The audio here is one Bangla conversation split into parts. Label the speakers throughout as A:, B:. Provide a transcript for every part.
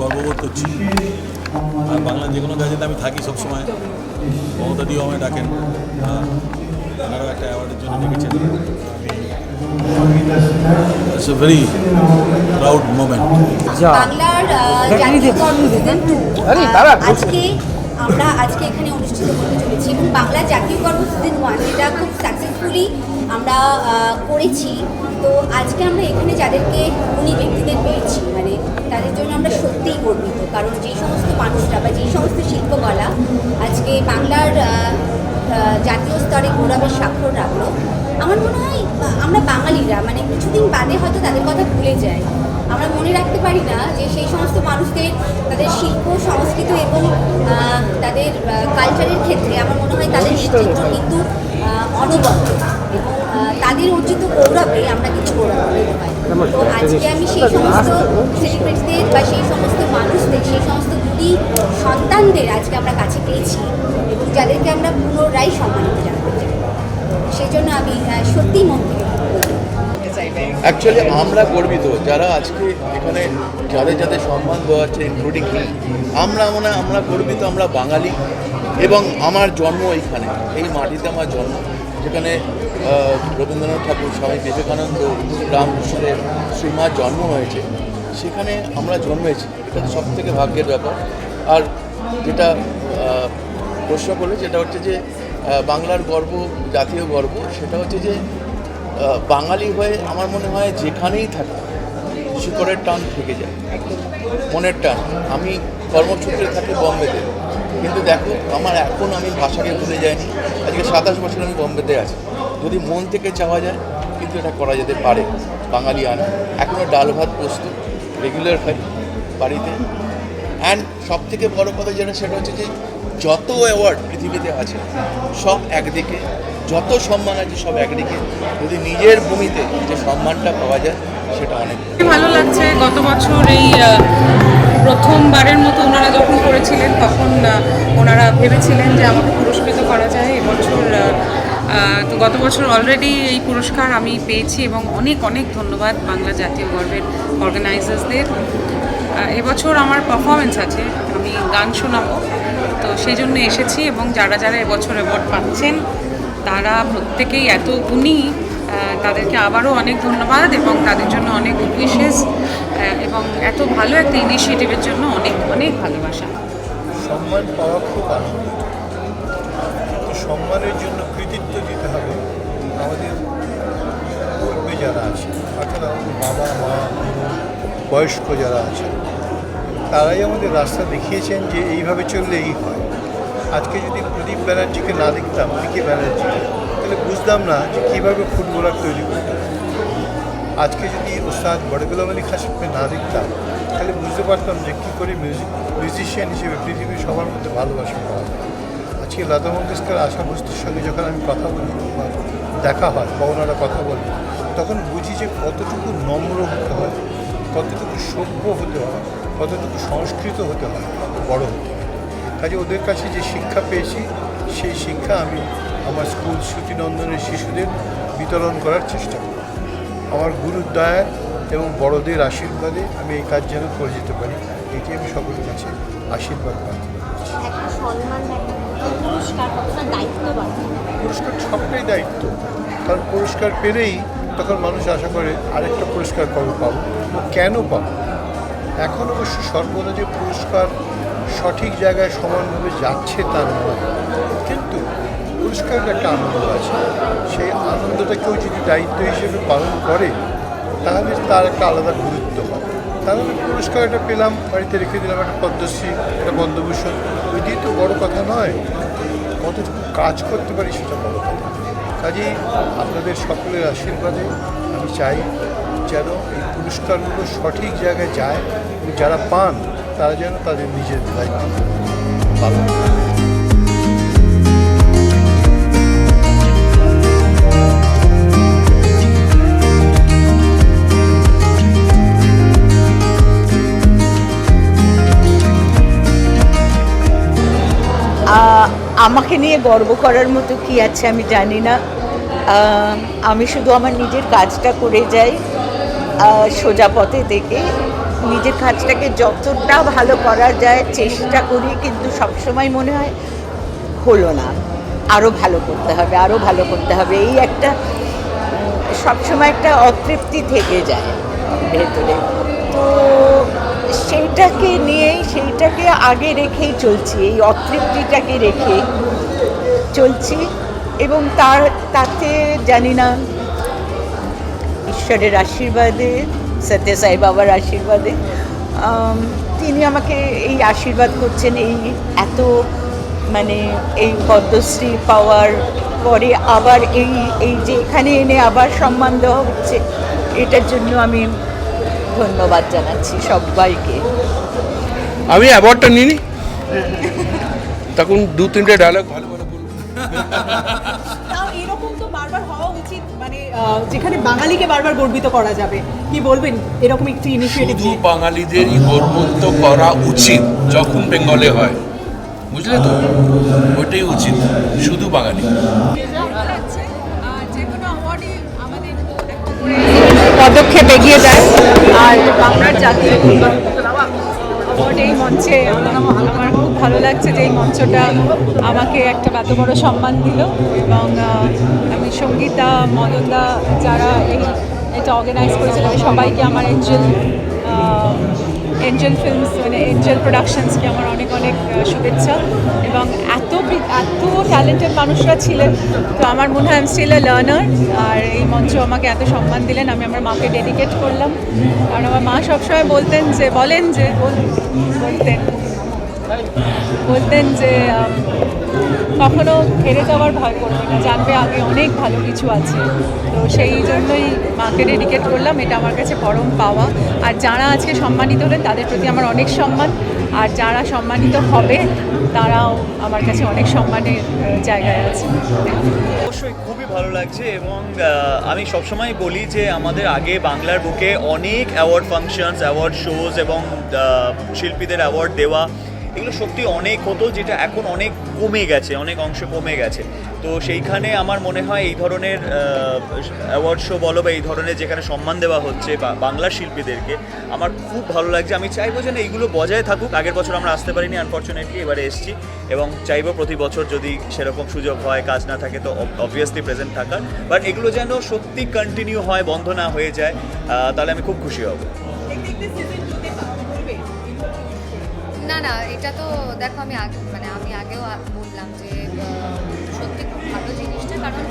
A: গর্ববোধ করছি। আর বাংলার যে কোনো কাজেতে আমি থাকি সবসময়। মমতা দিও আমায় ডাকেন। ওনারাও একটা অ্যাওয়ার্ডের জন্য ডেকেছেন। It's a very proud moment
B: বাংলার জাতীয় আজকে আমরা আজকে এখানে অনুষ্ঠিত করতে চলেছি এবং বাংলা জাতীয় কর্ম সিজন ওয়ান যেটা খুব সাকসেসফুলি আমরা করেছি। তো আজকে আমরা এখানে যাদেরকে উনি ব্যক্তিদের পেয়েছি মানে তাদের জন্য আমরা সত্যিই গর্বিত। কারণ যেই সমস্ত মানুষরা বা যেই সমস্ত শিল্পকলা আজকে বাংলার জাতীয় স্তরে গৌরবের স্বাক্ষর রাখল আমার মনে হয় আমরা বাঙালিরা মানে কিছুদিন বাদে হয়তো তাদের কথা ভুলে যাই। আমরা মনে রাখতে পারি না যে সেই সমস্ত মানুষদের তাদের শিল্প সংস্কৃত এবং তাদের কালচারের ক্ষেত্রে আমার মনে হয় তাদের নেতৃত্ব কিন্তু অনবদ্য এবং তাদের অর্জিত গৌরবে আমরা গৌরবান্বিত হয় তো আজকে আমি সেই সমস্ত সেলিব্রিটিদের বা সেই সমস্ত মানুষদের, সেই সমস্ত গুলি সন্তানদের আজকে আমরা কাছে পেয়েছি এবং যাদেরকে আমরা পুনরায় সম্মানিত জানাতে চাই। সেই জন্য আমি সত্যিই মন থেকে
C: অ্যাকচুয়ালি আমরা গর্বিত যারা আজকে এখানে যাদের যাদের সম্মান দেওয়া হচ্ছে ইনক্লুডিং আমরা হয় আমরা গর্বিত, আমরা বাঙালি। এবং আমার জন্ম এইখানে এই মাটিতে আমার জন্ম, যেখানে রবীন্দ্রনাথ ঠাকুর, স্বামী বিবেকানন্দ, রামকৃষ্ণের শ্রীমার জন্ম হয়েছে। সেখানে আমরা জন্মেছি, এটা সব থেকে ভাগ্যের ব্যাপার। আর যেটা প্রশ্ন করলে যেটা হচ্ছে যে বাংলার গর্ব, জাতীয় গর্ব, সেটা হচ্ছে যে বাঙালি হয়ে আমার মনে হয় যেখানেই থাকি, শিকড়ের টান থেকে যায়। মনের টান। আমি কর্মসূত্রে থাকি বম্বেতে। কিন্তু দেখো, আমার এখন আমি ভাষাকে ভুলে যাইনি। আজকে সাতাশ বছর আমি বম্বেতে আছি। যদি মন থেকে চাওয়া যায়, কিন্তু এটা করা যেতে পারে। বাঙালি আনা। এখনও ডাল ভাত পোস্ত রেগুলার খাই বাড়িতে। অ্যান্ড সব থেকে বড় কথা যেটা, সেটা হচ্ছে যে যত অ্যাওয়ার্ড পৃথিবীতে আছে, সব একদিকে, যত সম্মান আছে, সব একদিকে। যদি নিজের ভূমিতে যে সম্মানটা পাওয়া যায়, সেটা অনেক।
D: ভালো লাগছে গত বছর এই প্রথমবারের মতো করেছিলেন, তখন ওনারা ভেবেছিলেন যে আমাকে পুরস্কৃত করা যায়। এবছর তো গত বছর অলরেডি এই পুরস্কার আমি পেয়েছি এবং অনেক অনেক ধন্যবাদ বাংলা জাতীয় গর্বের অর্গানাইজার্সদের এবছর আমার পারফরমেন্স আছে, আমি গান শোনাবো। তো সেই জন্য এসেছি এবং যারা যারা এবছর অ্যাওয়ার্ড পাচ্ছেন, তারা প্রত্যেকেই এত গুণী তাদেরকে আবারও অনেক ধন্যবাদ এবং তাদের জন্য অনেক উইশেস এবং এত ভালো একটা ইনিশিয়েটিভের জন্য অনেক অনেক ভালোবাসা।
E: সম্মান পাওয়া খুব আনন্দ সম্মানের জন্য কৃতিত্ব দিতে হবে আমাদের পূর্বে যারা আছে অর্থাৎ আমাদের বাবা, মা, বয়স্ক যারা আছেন, তারাই আমাদের রাস্তা দেখিয়েছেন যে এইভাবে চললে এই হয়। আজকে যদি প্রদীপ ব্যানার্জিকে না দেখতাম পিকে ব্যানার্জিকে তাহলে বুঝতাম না যে কীভাবে ফুটবলার তৈরি করতে। আজকে যদি ওস্তাদ বড়গুলাম আলী খাসকে না দেখতাম, তাহলে বুঝতে পারতাম যে কী করে মিউজিক মিউজিশিয়ান হিসেবে পৃথিবীর সবার মধ্যে ভালোবাসা পাওয়া যায়। আজকে লতা মঙ্গেশকর আশা ভোস্তির সঙ্গে যখন আমি কথা বলি বা দেখা হয়, বা ওনারা কথা বলি, তখন বুঝি যে কতটুকু নম্র হতে হয়, কতটুকু সভ্য হতে হয়, কতটুকু সংস্কৃত হতে হয়, বড় হতে হয়। কাজে ওদের কাছে যে শিক্ষা পেয়েছি, সেই শিক্ষা আমি আমার স্কুল শ্রুতিনন্দনের শিশুদের বিতরণ করার চেষ্টা করি। আমার গুরুর দয়া এবং বড়দের আশীর্বাদে আমি এই কাজ যেন করে যেতে পারি। এটি আমি সকলের কাছে আশীর্বাদ প্রার্থনা করছি।
B: পুরস্কার
E: সবটাই দায়িত্ব। কারণ পুরস্কার পেলেই তখন মানুষ আশা করে আরেকটা পুরস্কার কবে পাবো কেন পাবো? এখন অবশ্য সর্বদা যে পুরস্কার সঠিক জায়গায় সমানভাবে যাচ্ছে তার নয়। পুরস্কারের একটা আনন্দ আছে। সেই আনন্দটা কেউ যদি দায়িত্ব হিসেবে পালন করে, তাহলে তার একটা আলাদা গুরুত্ব। তাহলে পুরস্কার একটা পেলাম, বাড়িতে রেখে দিলাম একটা পদ্মশ্রী, একটা ওই দিয়ে তো বড় কথা নয়, কতটুকু কাজ করতে পারি সেটা বড় কথা। কাজেই আপনাদের সকলের আশীর্বাদে আমি চাই যেন এই পুরস্কারগুলো সঠিক জায়গায় যায় এবং যারা পান, তারা যেন তাদের নিজের দায়িত্ব পালন করে।
F: আমাকে নিয়ে গর্ব করার মতো কি আছে আমি জানি না। আমি শুধু আমার নিজের কাজটা করে যাই সোজা পথে থেকে। নিজের কাজটাকে যতটা ভালো করা যায়, চেষ্টা করি, কিন্তু সবসময় মনে হয় হলো না। আরও ভালো করতে হবে আরও ভালো করতে হবে। এই একটা, সবসময় একটা অতৃপ্তি থেকে যায় ভেতরে। তো সেইটাকে নিয়েই, সেইটাকে আগে রেখেই চলছি, এই অতৃপ্তিটাকে রেখে চলছি এবং তার, তাতে জানি না, ঈশ্বরের আশীর্বাদে, সত্য সাই বাবার আশীর্বাদে তিনি আমাকে এই আশীর্বাদ করছেন, এই এত মানে এই পদ্মশ্রী পাওয়ার পরে আবার এই এই যে এখানে এনে আবার সম্মান দেওয়া হচ্ছে, এটার জন্য আমি ধন্যবাদ জানাচ্ছি সবাইকে।
G: আমি অ্যাওয়ার্ডটা নিইনি। তখন দু তিনটে ডায়লগ ভালো ভালো বলব।
H: এরকম তো বারবার হওয়া উচিত মানে যেখানে বাঙালিকে বারবার গর্বিত করা যাবে। কি বলবেন? এরকম একটি ইনিশিয়েটিভ
G: শুধু বাঙালিদেরই গর্বন্ত করা উচিত যখন বেঙ্গলে হয়। বুঝলে তো? ওইটাই উচিত শুধু বাঙালি।
I: পদক্ষেপ এগিয়ে যায়। আর বাংলার জাতীয় এই মঞ্চে আমার খুব ভালো লাগছে যে এই মঞ্চটা আমাকে একটা এত বড় সম্মান দিল এবং আমি সঙ্গীতা মদনদা যারা এই এটা অর্গানাইজ করেছে তাদের সবাইকে আমার এঞ্জেল এঞ্জেল ফিল্মস মানে এঞ্জেল প্রোডাকশনসকে আমার অনেক অনেক শুভেচ্ছা এবং এত এত ট্যালেন্টেড মানুষরা ছিলেন। তো আমার মনে হয় আমি স্টিল লার্নার আর এই মঞ্চ আমাকে এত সম্মান দিলেন, আমি আমার মাকে ডেডিকেট করলাম। কারণ আমার মা সবসময় বলতেন যে, বলেন যে বলতেন বলতেন যে কখনো হেরে যাওয়ার ভয় করবে না। জানবে আগে অনেক ভালো কিছু আছে। তো সেই জন্যই মাকে ডেডিকেট করলাম। এটা আমার কাছে পরম পাওয়া। আর যারা আজকে সম্মানিত হলেন, তাদের প্রতি আমার অনেক সম্মান। আর যারা সম্মানিত হবে, তারাও আমার কাছে অনেক সম্মানের জায়গায় আছে।
J: অবশ্যই খুবই ভালো লাগছে এবং আমি সবসময় বলি যে আমাদের আগে বাংলার বুকে অনেক অ্যাওয়ার্ড ফাংশনস অ্যাওয়ার্ড শোজ এবং শিল্পীদের অ্যাওয়ার্ড দেওয়া এগুলো সত্যি অনেক হতো যেটা এখন অনেক কমে গেছে, অনেক অংশ কমে গেছে। তো সেইখানে আমার মনে হয় এই ধরনের অ্যাওয়ার্ড শো বলো বা এই ধরনের যেখানে সম্মান দেওয়া হচ্ছে বা বাংলা শিল্পীদেরকে, আমার খুব ভালো লাগছে। আমি চাইব যেন এইগুলো বজায় থাকুক। আগের বছর আমরা আসতে পারিনি আনফর্চুনেটলি এবারে এসেছি। এবং চাইব প্রতি বছর যদি সেরকম সুযোগ হয়, কাজ না থাকে, তো অবভিয়াসলি প্রেজেন্ট থাকার। বাট এগুলো যেন সত্যি কন্টিনিউ হয়, বন্ধ না হয়ে যায় তাহলে আমি খুব খুশি হব।
K: না না, এটা তো দেখো আমি আগে মানে আমি আগেও বললাম যে সত্যি খুব ভালো জিনিসটা, কারণ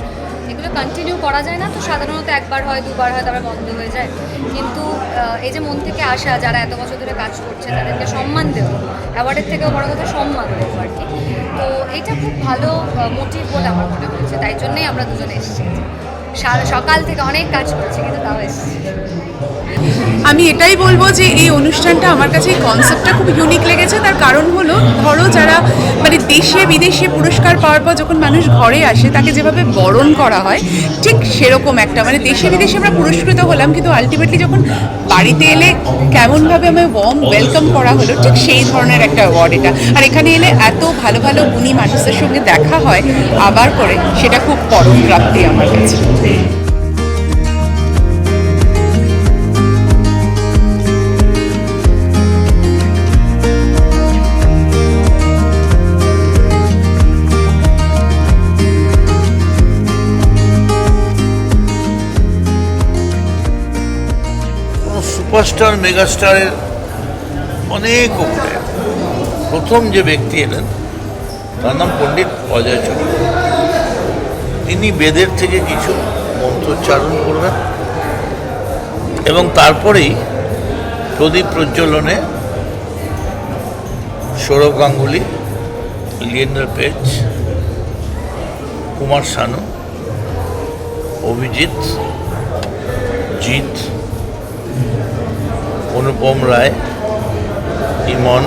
K: এগুলো কন্টিনিউ করা যায় না, তো সাধারণত একবার হয়, দুবার হয়, তারপরে বন্ধ হয়ে যায়। কিন্তু এই যে মন থেকে আসা, যারা এত বছর ধরে কাজ করছে, তাদেরকে সম্মান দেবো অ্যাওয়ার্ডের থেকেও বড় কথা সম্মান দেবো আর কি। তো এটা খুব ভালো মোটিভ বলে আমার মনে হয়েছে তাই জন্যই আমরা দুজনে এসেছি। সকাল থেকে অনেক কাজ করেছি, কিন্তু তাও এসেছি।
L: আমি এটাই বলব যে এই অনুষ্ঠানটা আমার কাছে, এই কনসেপ্টটা খুব ইউনিক লেগেছে। তার কারণ হলো, ধরো যারা মানে দেশে বিদেশে পুরস্কার পাওয়ার পর যখন মানুষ ঘরে আসে, তাকে যেভাবে বরণ করা হয়, ঠিক সেরকম একটা। মানে দেশে বিদেশে আমরা পুরস্কৃত হলাম, কিন্তু আলটিমেটলি যখন বাড়িতে এলে কেমনভাবে আমায় ওয়ার্ম ওয়েলকাম করা হলো, ঠিক সেই ধরনের একটা অ্যাওয়ার্ড এটা। আর এখানে এলে এত ভালো ভালো গুণী মানুষের সঙ্গে দেখা হয়, আবার করে, সেটা খুব পরম প্রাপ্তি আমার কাছে।
C: সুপারস্টার, মেগাস্টারের অনেক উপরে প্রথম যে ব্যক্তি এলেন, তার নাম পণ্ডিত অজয় চক্রবর্তী তিনি বেদের থেকে কিছু মন্ত্রোচ্চারণ করবেন। এবং তারপরেই প্রদীপ প্রজ্বলনে সৌরভ গাঙ্গুলি, লিয়েন্ডার পেজ, কুমার শানু, অভিজিৎ, জিৎ, অনুপম রায়, ইমন।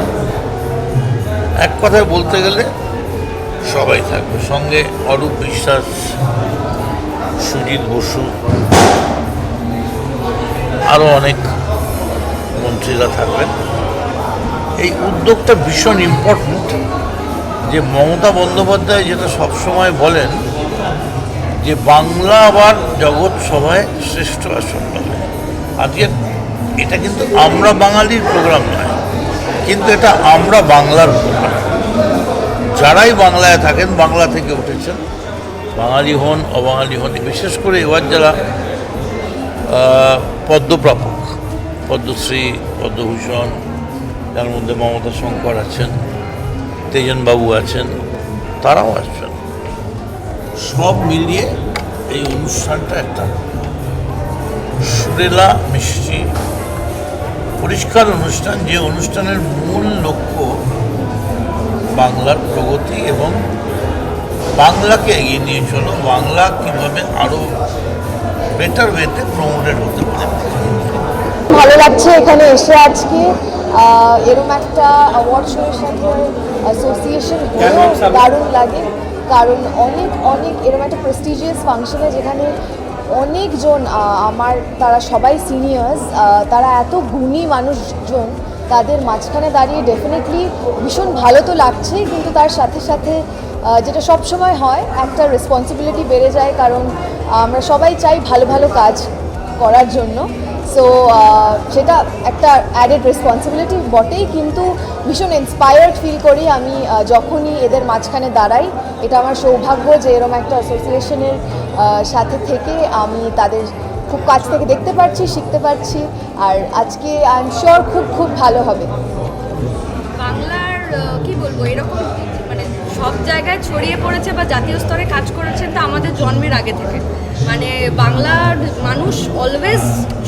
C: এক কথায় বলতে গেলে সবাই থাকবে। সঙ্গে অরূপ বিশ্বাস সুজিত বসু আরও অনেক মন্ত্রীরা থাকবেন। এই উদ্যোগটা ভীষণ ইম্পর্ট্যান্ট যে মমতা বন্দ্যোপাধ্যায় যেটা সবসময় বলেন
G: যে বাংলা আবার জগৎ সভায় শ্রেষ্ঠ আসন পাবে। আজকে এটা কিন্তু আমরা বাঙালির প্রোগ্রাম নয়, কিন্তু এটা আমরা বাংলার প্রোগ্রাম যারাই বাংলায় থাকেন, বাংলা থেকে উঠেছেন বাঙালি হন, অবাঙালি হন, বিশেষ করে এবার যারা পদ্মপ্রাপক, পদ্মশ্রী, পদ্মভূষণ, যার মধ্যে মমতা শঙ্কর আছেন, তেজনবাবু আছেন, তারাও আসছেন। সব মিলিয়ে এই অনুষ্ঠানটা একটা সুরেলা মিষ্টি, পরিষ্কার অনুষ্ঠান, যে অনুষ্ঠানের মূল লক্ষ্য বাংলার প্রগতি এবং বাংলাকে এগিয়ে নিয়ে চলো। বাংলা কীভাবে আরও বেটার ওয়েতে প্রমোটেড হতে পারে?
M: ভালো লাগছে এখানে এসে আজকে। এরম একটা অ্যাওয়ার্ড শোয়ের সাথে অ্যাসোসিয়েশন হলেও দারুণ লাগে। কারণ অনেক অনেক এরম একটা প্রেস্টিজিয়াস ফাংশনে যেখানে অনেকজন আমার তারা সবাই সিনিয়র্স তারা এত গুণী মানুষজন তাদের মাঝখানে দাঁড়িয়ে ডেফিনেটলি ভীষণ ভালো তো লাগছেই কিন্তু তার সাথে সাথে যেটা সব সময় হয়, একটা রেসপন্সিবিলিটি বেড়ে যায় কারণ, আমরা সবাই চাই ভালো ভালো কাজ করার জন্য। সো সেটা একটা অ্যাডেড রেসপন্সিবিলিটি বটেই, কিন্তু ভীষণ ইন্সপায়ার্ড ফিল করি আমি যখনই এদের মাঝখানে দাঁড়াই। এটা আমার সৌভাগ্য যে এরম একটা অ্যাসোসিয়েশনের সাথে থেকে আমি তাদের খুব কাছ থেকে দেখতে পারছি, শিখতে পারছি। আর আজকে আই এম শিওর খুব খুব ভালো হবে।
K: বাংলার কি বলব? এরকম সব জায়গায় ছড়িয়ে পড়েছে বা জাতীয় স্তরে কাজ করেছেন তা আমাদের জন্মের আগে থেকে। মানে বাংলার মানুষ অলওয়েজ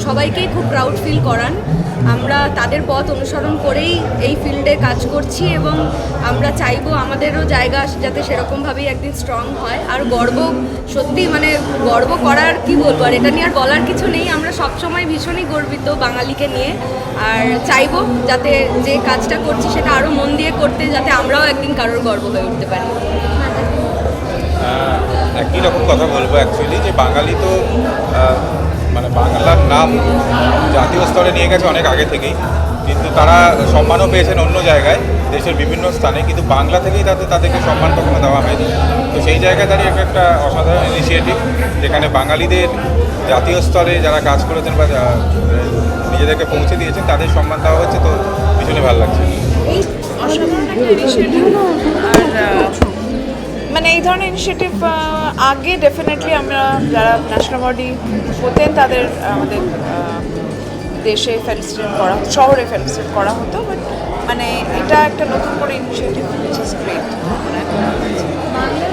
K: সবাইকেই খুব প্রাউড ফিল করান। আমরা তাদের পথ অনুসরণ করেই এই ফিল্ডে কাজ করছি এবং আমরা চাইব আমাদেরও জায়গা যাতে সেরকমভাবেই একদিন স্ট্রং হয়। আর গর্ব, সত্যি মানে গর্ব করার কি বলব? আর এটা নিয়ে আর বলার কিছু নেই। আমরা সবসময় ভীষণই গর্বিত বাঙালিকে নিয়ে। আর চাইব যাতে যে কাজটা করছি সেটা আরও মন দিয়ে করতে যাতে আমরাও একদিন কারোর গর্ব হয়ে উঠতে পারি।
N: একই রকম কথা বলব অ্যাকচুয়ালি যে বাঙালি তো মানে বাংলার নাম জাতীয় স্তরে নিয়ে গেছে অনেক আগে থেকেই। কিন্তু তারা সম্মানও পেয়েছেন অন্য জায়গায়, দেশের বিভিন্ন স্থানে। কিন্তু বাংলা থেকেই তাদের, তাদেরকে সম্মান কখনো দেওয়া হয়নি। তো সেই জায়গায় দাঁড়িয়ে একটা একটা অসাধারণ ইনিশিয়েটিভ যেখানে বাঙালিদের জাতীয় স্তরে যারা কাজ করেছেন বা নিজেদেরকে পৌঁছে দিয়েছেন, তাদের সম্মান দেওয়া হচ্ছে। তো ভীষণই ভালো লাগছে।
O: আর মানে এই ধরনের ইনিশিয়েটিভ আগে ডেফিনেটলি আমরা যারা ন্যাশনাল বডি হতেন তাদের আমাদের দেশে ফেলিসিটেট করা শহরে ফেলিসিটেট করা হতো বাট মানে এটা একটা নতুন করে ইনিশিয়েটিভ উইচ ইজ গ্রেট
K: বাংলার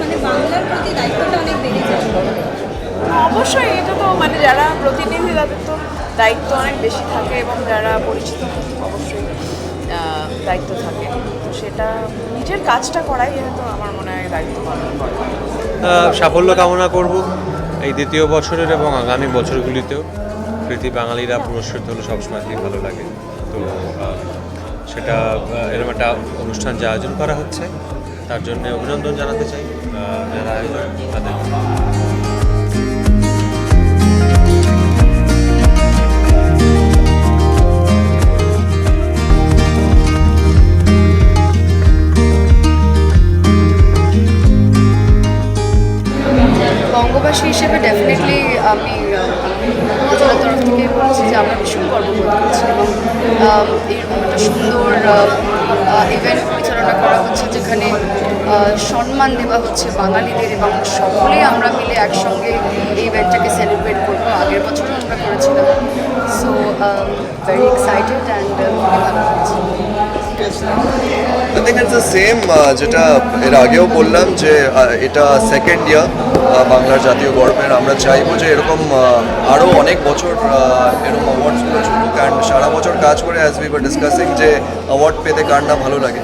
K: মানে বাংলার প্রতি দায়িত্বটা অনেক বেড়ে
O: অবশ্যই এটা তো মানে যারা প্রতিনিধি তাদের তো দায়িত্ব অনেক বেশি থাকে এবং যারা পরিচিত অবশ্যই। দায়িত্ব থাকে। তো সেটা নিজের কাজটা করাই যেহেতু আমার মনে হয় দায়িত্ব পালন
P: সাফল্য কামনা করব এই দ্বিতীয় বছরের এবং আগামী বছরগুলিতেও। প্রীতি বাঙালিরা পুরস্কৃত হলে সবসময় খুবই ভালো লাগে। তো সেটা এরকম একটা অনুষ্ঠান যে আয়োজন করা হচ্ছে, তার জন্য অভিনন্দন জানাতে চাই। যারা আয়োজন তাদের
K: এরকম একটা সুন্দর ইভেন্ট পরিচালনা করা হচ্ছে যেখানে সম্মান দেওয়া হচ্ছে বাঙালিদের এবং সকলে আমরা মিলে একসঙ্গে এই ইভেন্টটাকে সেলিব্রেট করব। আগের বছরও আমরা করেছিলাম। সো ভেরি এক্সাইটেড অ্যান্ড ভালো
Q: I think it's the same যেটা এর আগেও বললাম যে এটা সেকেন্ড ইয়ার বাংলার জাতীয় গর্বের আমরা চাইব যে এরকম আরও অনেক বছর এরকম অ্যাওয়ার্ডসগুলো চলুক অ্যান্ড সারা বছর কাজ করে অ্যাজ উই ওয়ার ডিসকাসিং যে অ্যাওয়ার্ড পেতে কার না ভালো লাগে।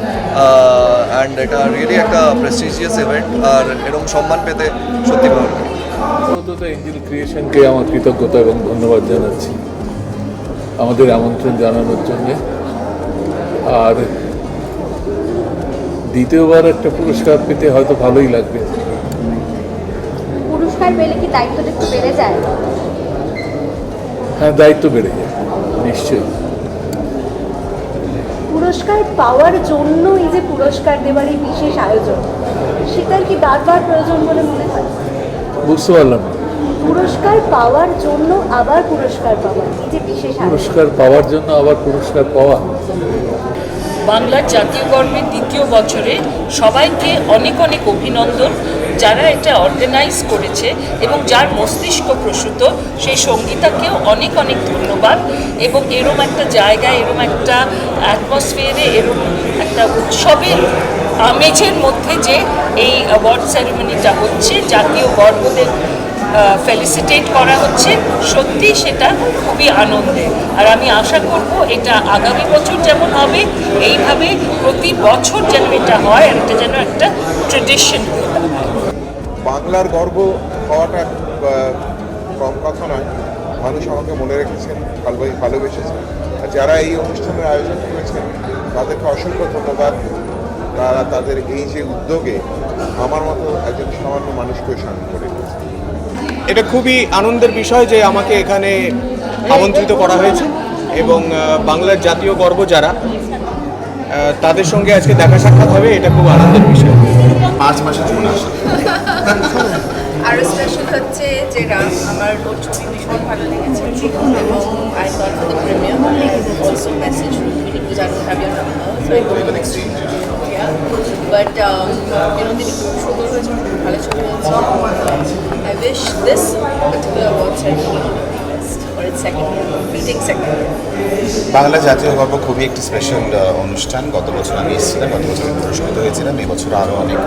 Q: অ্যান্ড এটা রিয়েলি একটা প্রেস্টিজিয়াস ইভেন্ট আর এরকম সম্মান পেতে সত্যি ভালো লাগে।
R: এঞ্জেল ক্রিয়েশনকে আমার কৃতজ্ঞতা এবং ধন্যবাদ জানাচ্ছি। আমাদের আমন্ত্রণ জানানোর জন্যে। আর দ্বিতীয়বার একটা পুরস্কার পেতে হয়তো ভালোই লাগবে।
K: পুরস্কার পেলে কি দায়িত্বটা একটু বেড়ে যায়?
R: হ্যাঁ দায়িত্ব বেড়ে যায় নিশ্চয়ই।
M: পুরস্কার পাওয়ার জন্য এই যে পুরস্কার দেওয়ার এই বিশেষ আয়োজন সেটার কি বারবার প্রয়োজন বলে মনে হয়?
R: বুঝতে পারলাম
S: পুরস্কার পাওয়ার জন্য আবার পুরস্কার পাওয়া এই যে বিশেষ
R: পুরস্কার পাওয়ার জন্য আবার পুরস্কার পাওয়া
T: বাংলার জাতীয় গর্বের দ্বিতীয় বছরে সবাইকে অনেক অনেক অভিনন্দন। যারা এটা অর্গানাইজ করেছে এবং যার মস্তিষ্ক প্রসূত, সেই সঙ্গীতাকেও অনেক অনেক ধন্যবাদ এবং এরম একটা জায়গায়, এরম একটা অ্যাটমসফিয়ারে এরম একটা উৎসবের আমেজের মধ্যে যে এই অ্যাওয়ার্ড সেরেমনিটা হচ্ছে, জাতীয় গর্বদের ফেলিসিটেট করা হচ্ছে, সত্যি সেটা খুবই আনন্দে। আর আমি আশা করব এটা আগামী বছর যেমন হবে, এইভাবে প্রতি বছর যেন এটা হয় আর এটা যেন একটা ট্রেডিশন
U: বাংলার গর্ব হওয়াটা কম কথা নয়। মানুষ আমাকে মনে রেখেছেন ভালো ভালোবেসেছেন। আর যারা এই অনুষ্ঠানের আয়োজন করেছেন, তাদেরকে অসংখ্য ধন্যবাদ। তারা তাদের এই যে উদ্যোগে আমার মতো একজন সামান্য মানুষকে সামিল করে
H: এটা খুবই আনন্দের বিষয় যে আমাকে এখানে আমন্ত্রিত করা হয়েছে এবং বাংলার জাতীয় গর্ব যারা তাদের সঙ্গে আজকে দেখা সাক্ষাৎ হবে এটা খুব আনন্দের বিষয়।
U: পাঁচ মাসে জুন আসে।
V: আরও স্পেশাল হচ্ছে যে রাম আমার ওর ছবি ভীষণ ভালো লেগেছে। এবং I thought for the premiere also message have number but খুব award ceremony for it's second meeting second
U: Bangla জাতীয় গর্ব খুবই একটি স্পেশাল অনুষ্ঠান। গত বছর আমি এসেছিলাম, গত বছর পুরস্কৃত হয়েছিলাম। এই বছর আরও অনেক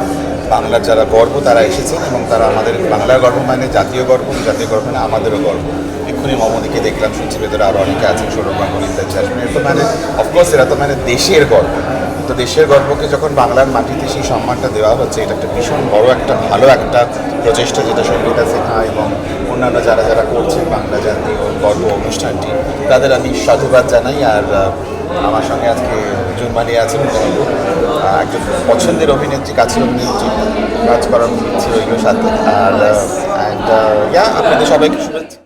U: বাংলার যারা গর্ব, তারা এসেছেন এবং তারা আমাদের বাংলার গর্ব মানে জাতীয় গর্ব জাতীয় গর্ব মানে আমাদেরও গর্ব। এক্ষুনি মমদিকে দেখলাম, শুনছি ভেতরে আরও অনেকে আছেন, সৌরভ গাঙ্গুলি ইত্যাদি তো মানে অফকোর্স এরা তো মানে দেশের গর্ব। তো দেশের গর্বকে যখন বাংলার মাটিতে সেই সম্মানটা দেওয়া হচ্ছে, এটা একটা ভীষণ বড় একটা, ভালো একটা প্রচেষ্টা যেটা সঙ্গীতা সিনহা এবং অন্যান্য যারা যারা করছেন বাংলা জাতীয় গর্ব অনুষ্ঠানটি, তাদের আমি সাধুবাদ জানাই। আর আমার সঙ্গে আজকে জুনমালি আছেন একজন পছন্দের অভিনেত্রী, কাছের অভিনেত্রী, কাজ করার ইচ্ছে রইল সাথে। আর অ্যান্ড ইয়া আপনাদের সবাইকে শুভেচ্ছা।